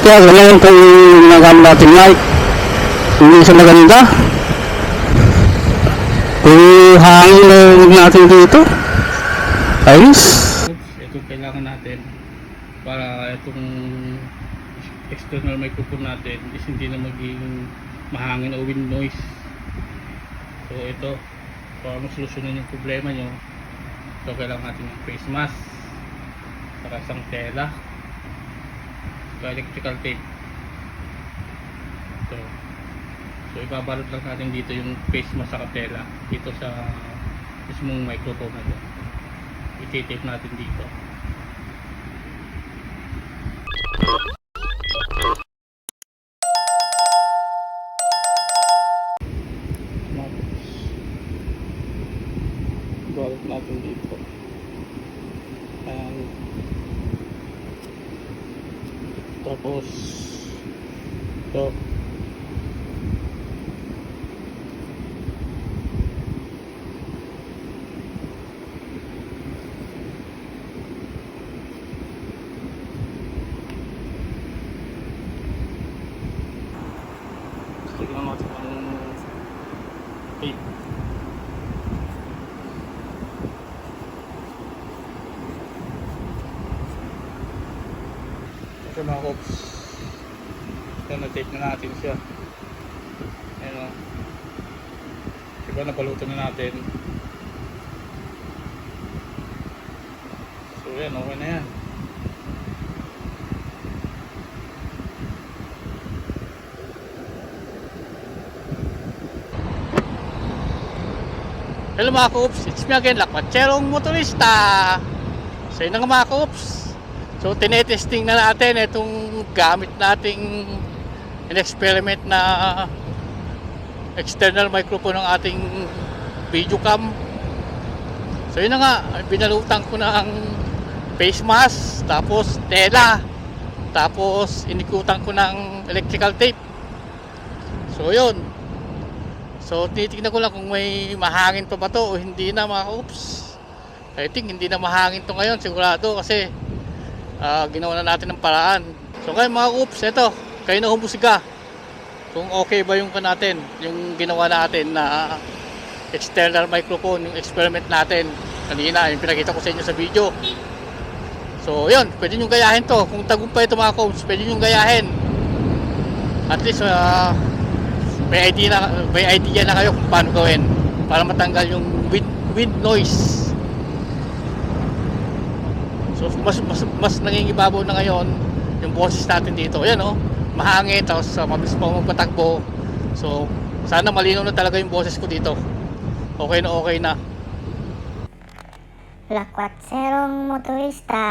kaya ganyan kung nagamit natin mic. Hindi siya maganda. Kung hangin na huwag natin dito. Ayos. Ito kailangan natin para itong external microphone natin is hindi na maging mahangin o wind noise. So ito, para masolusyonan yung problema nyo, so kailangan natin ng face mask, saka isang tela, electrical tape. So, so ibabalot lang natin dito yung face mask saka tela dito sa mismong microphone na to. I-tape natin dito. Balot natin dito. Ayan. Tapos, ito. Tignan natin ang tape. Ito mga kops. Ito na-tape na natin siya. Ayan o. Diba nabalutan na natin. So yan, okay na yan. Hello mga Coops, it's me again, Lakmatcherong Motorista. Na nga mga Coops. So tinetesting na natin itong gamit nating in-experiment na external microphone ng ating video cam. So yun na nga, binalutan ko ng face mask, tapos tela, tapos inikutan ko ng electrical tape. So yun, So tinitingnan ko lang kung may mahangin pa ba to o hindi na mga oops. I think hindi na mahangin to ngayon sigurado kasi ah, ginawa na natin ng paraan. So kayo mga oops, eto, kayo na humusga. Kung okay ba yung natin, yung ginawa natin na external microphone, yung experiment natin kanina, yung pinakita ko sa inyo sa video. So yun, pwede nyo gayahin to. Kung tagumpay ito mga oops, pwede nyo gayahin. At least ah, may idea na may idea na kayo kung paano gawin para matanggal yung wind, wind noise. So mas mas mas nangingibabaw na ngayon yung boses natin dito. Ayan oh, mahangin tapos uh, mabilis pa magpatakbo. So sana malinaw na talaga yung boses ko dito. Okay na okay na. Lakwatserong motorista.